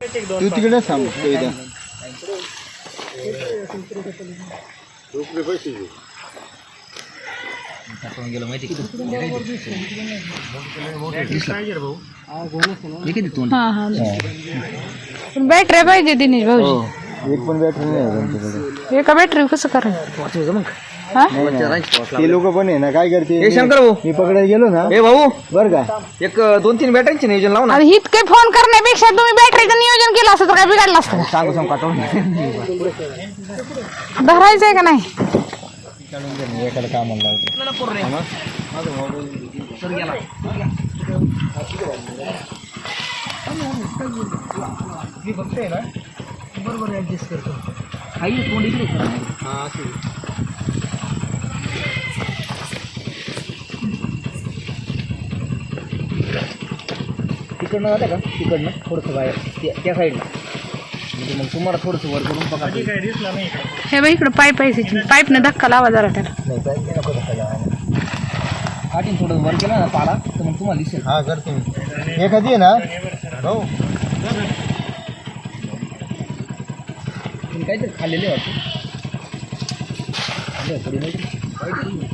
तू तिकडे थांब कविता हा हा। पण बॅटरी पाहिजे दिनेश भाऊजी हो एक पण बॅटरी नाही आहे त्यांच्याकडे एका बॅटरी कसं करायचं हा। ते लोक पण आहे ना काय करते? हे शंकर भाऊ मी पकडायला गेलो ना. ए भाऊ. बर का? एक दोन तीन बॅटरीचे नियोजन लाव ना. आणि इतके फ़ोन करण्यापेक्षा तुम्ही बॅटरीचं नियोजन केलं असतं तर काय बिघडलं असतं? का? सांगू सांग काटून धरायचंय का नाही? एखादं कामाला लावतो तिकडनं जाते का? तिकडनं थोडंसं बाहेर त्या- त्या साईडला. म्हणजे मग तुम्हाला थोडंसं वर करून पका हे बाई इकडं पाईप आहे पाईपने धक्का लावा जरा त्याला. काठीन थोडं वर केलं ना पाला तर मग तुम्हाला दिसेल. हा करते मी. एखादी आहे ना? हो तुम्ही काहीतरी खाल्लेले वाटतं. खाल्ले थोडी माहिती काहीतरी.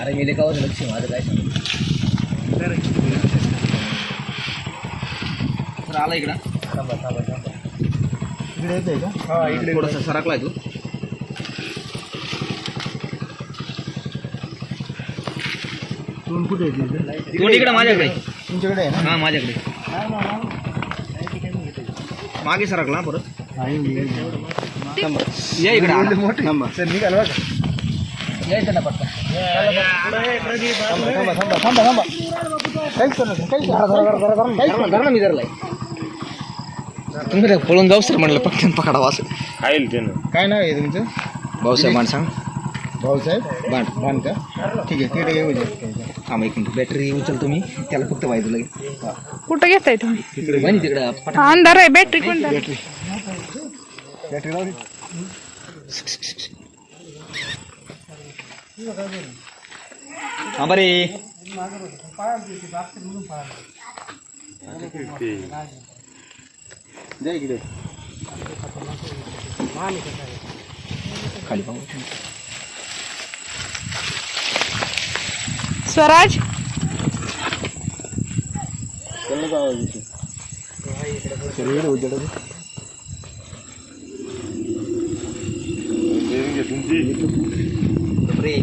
अरे गेले का लक्ष माझं काय सांगू? तर आला इकडं थांबा थांबा थांबा इकडे येते का हा इकडे थोडासा सरकलाय तू तू कुठे येते इकडे माझ्याकडे तुमच्याकडे आहे ना हा माझ्याकडे मागे सरकला हा परत थांबा या इकडे आला. मोठे थांबा सर निघाल बघा ना पटकन. थांबा थांबा थांबा थांबा काहीच करू नका. काहीच करू नका. धरा ना मी धरलाय तुम्ही पळून जाऊ सर म्हटलं पटकन पकडावं असं काय नाव आहे तुमचं? भाऊसाहेब मान सांग भाऊसाहेब? बाण मान का? ठीक आहे तिकडे येऊ द्या. थांबा एक मिनिट. बॅटरी उचलतो मी त्याला फक्त वाहिलं लगे कुठं घेताय तुम्ही? वहिनी तिकडं पट हा, अंधार आहे बॅटरी कोणता? बॅटरी लावली हा बरे. द्या इकडे. खाली पाहू. स्वराज? आवाज येतो सर इकडे उजेड आहे. रे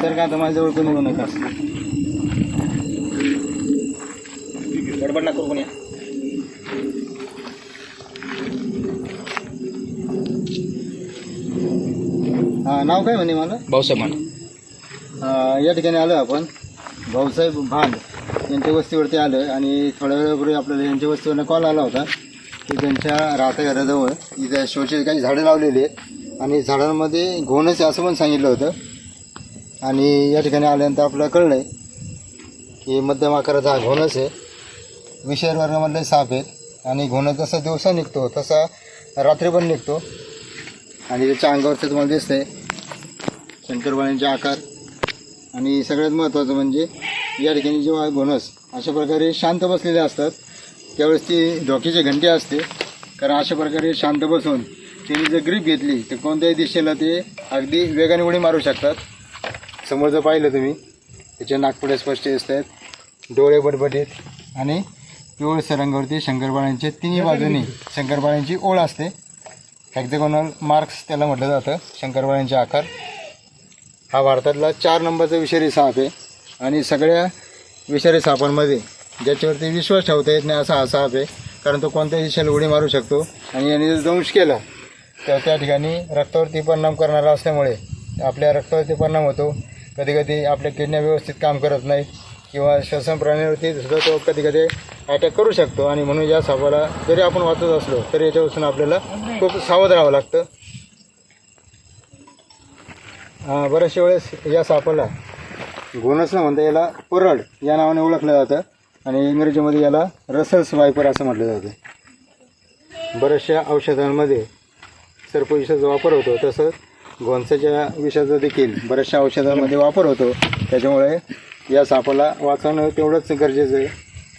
सर का आता माझ्याजवळ कोणी येऊ नका. गडबड ना करू कोणी. नाव काय म्हणे मला? भाऊसाहेब मान अं, या ठिकाणी आलो आपण. भाऊसाहेब भांड यांच्या वस्तीवरती आलं आणि थोड्या वेळापूर्वी आपल्याला यांच्या वस्तीवरनं कॉल आला होता की त्यांच्या राहत्या घराजवळ इथे शोचे काही झाडं लावलेली आहेत आणि झाडांमध्ये घोणच आहे असं पण सांगितलं होतं. आणि या ठिकाणी आल्यानंतर आपल्याला कळलं आहे की मध्यम आकाराचा हा घोणच आहे. विषय वर्गामधले साप आहेत आणि घोणं जसा दिवसा निघतो तसा रात्री पण निघतो. आणि त्याच्या अंगावरचं तुम्हाला दिसतंय शंकरबाळ्यांचे आकार. आणि सगळ्यात महत्त्वाचं म्हणजे या ठिकाणी जेव्हा घोणस अशा प्रकारे शांत बसलेले असतात त्यावेळेस ती धोक्याची घंटी असते. कारण अशा प्रकारे शांत बसून त्यांनी जर ग्रीप घेतली तर कोणत्याही दिशेला ते अगदी वेगाने उडी मारू शकतात. समोर जर पाहिलं तुम्ही त्याच्या नागपुड्या स्पष्ट दिसत आहेत डोळे बटबटीत. आणि पिवळ सरंगावरती शंकरबाळांचे तिन्ही बाजूनी शंकरबाळांची ओळ असते. हॅक्झेगोनल मार्क्स त्याला म्हटलं जातं शंकरबाळांचे आकार. हा भारतातला चार नंबरचा विषारी साप आहे. आणि सगळ्या विषारी सापांमध्ये ज्याच्यावरती विश्वास ठेवता येत नाही असा हा साप आहे. कारण तो कोणत्याही दिशेला उडी मारू शकतो. आणि याने जर दंश केला तर त्या ठिकाणी रक्तावरती परिणाम करणारा असल्यामुळे आपल्या रक्तावरती परिणाम होतो. कधी कधी आपल्या किडन्या व्यवस्थित काम करत नाहीत किंवा श्वसन प्राण्यावरती सुद्धा तो कधी कधी अटॅक करू शकतो. आणि म्हणून या सापाला जरी आपण वाचत असलो तरी याच्यापासून आपल्याला खूप सावध राहावं लागतं. बऱ्याचशा वेळेस या सापाला घोणस म्हणता याला पुरड या नावाने ओळखलं जातं आणि इंग्रजीमध्ये याला रसल्स वायपर असं म्हटलं जातं. बऱ्याचशा औषधांमध्ये सर्पविषाचा वापर होतो तसंच घोणसाच्या विषाचा देखील बऱ्याचशा औषधांमध्ये वापर होतो. त्याच्यामुळे या सापाला वाचवणं तेवढंच गरजेचं आहे.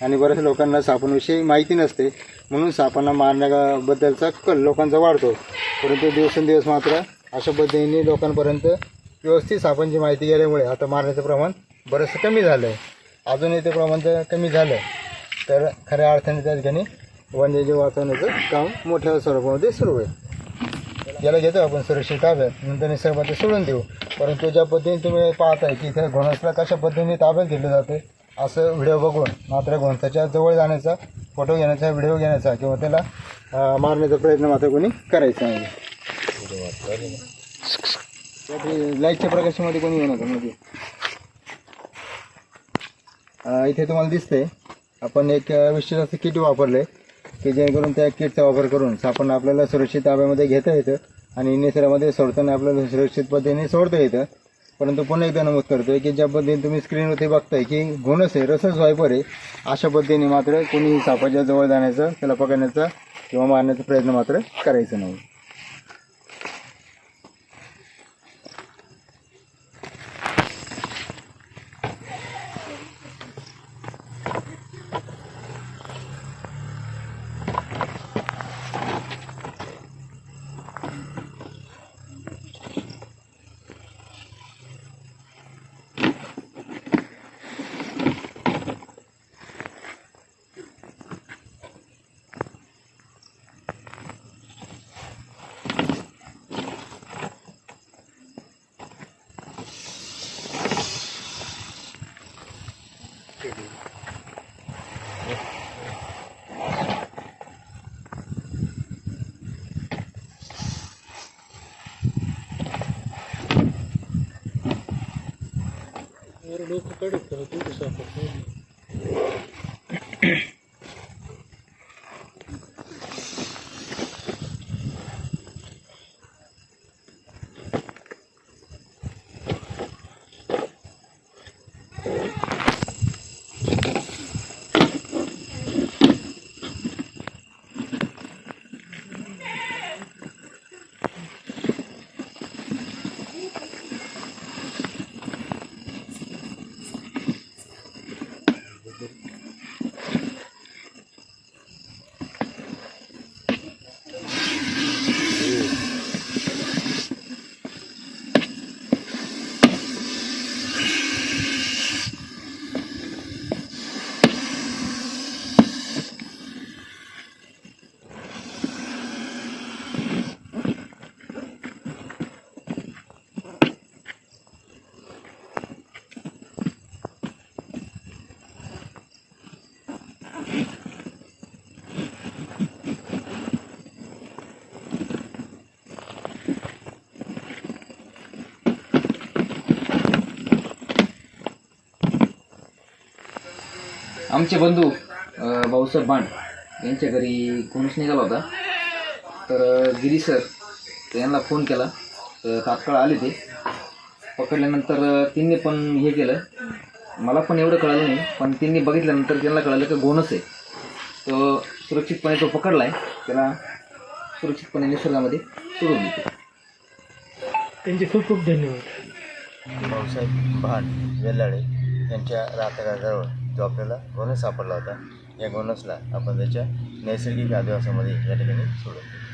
आणि बऱ्याच लोकांना सापांविषयी माहिती नसते म्हणून सापांना मारण्याबद्दलचा कल लोकांचा वाढतो. परंतु दिवसेंदिवस मात्र अशा पद्धतीने लोकांपर्यंत व्यवस्थित सापांची माहिती गेल्यामुळे आता मारण्याचं प्रमाण बरंचसं कमी झालं आहे अजूनही ते प्रमाण जर कमी झालं तर खऱ्या अर्थाने त्या ठिकाणी वन्यजीव वाचवण्याचं काम मोठ्या स्वरूपामध्ये सुरू आहे. याला घेतो आपण सुरक्षित ताब्यात. नंतर निसर्गात सोडून देऊ. परंतु ज्या पद्धतीने तुम्ही पाहताय की इथे घोणसला कशा पद्धतीने ताब्यात घेतलं जाते असं व्हिडिओ बघून मात्र घोणसाच्या जवळ जाण्याचा फोटो घेण्याचा व्हिडिओ घेण्याचा किंवा त्याला मारण्याचा प्रयत्न मात्र कोणी करायचा नाही. लाईटच्या प्रकाशामध्ये कोणी येऊ नका मध्ये म्हणजे? इथे तुम्हाला दिसतंय. आपण एक विशेष असं किट वापरलं आहे की जेणेकरून त्या किटचा वापर करून सापण आपल्याला सुरक्षित ताब्यामध्ये घेता येतं आणि निसर्गामध्ये सोडताना आपल्याला सुरक्षित पद्धतीने सोडता येतं. परंतु पुन्हा एकदा नमूद करतोय की ज्या पद्धतीने तुम्ही स्क्रीनवरती बघताय की घोणस आहे रसच वायपर आहे अशा पद्धतीने मात्र कोणी सापाच्या जवळ जाण्याचा त्याला पकडण्याचा किंवा मारण्याचा प्रयत्न मात्र करायचा नाही. મારું ડોકું કાઢી કરો તું સાફ आमचे बंधू भाऊसाहेब बांड यांच्या घरी कोणीच निघाला होता. तर गिरी सर यांना फोन केला. तर तात्काळ आले ते. पकडल्यानंतर त्यांनी पण हे केलं. मला पण एवढं कळालं नाही पण त्यांनी बघितल्यानंतर त्यांना कळालं की गोणच आहे. तो सुरक्षितपणे तो पकडला आहे त्याला सुरक्षितपणे निसर्गामध्ये सोडून देतो. त्यांचे खूप खूप धन्यवाद. भाऊसाहेब भाट वेल्लाडे यांच्या राहत्या जो आपल्याला गोनस सापडला होता. या गोनसला आपण त्याच्या नैसर्गिक आदिवासामध्ये या ठिकाणी सोडवतो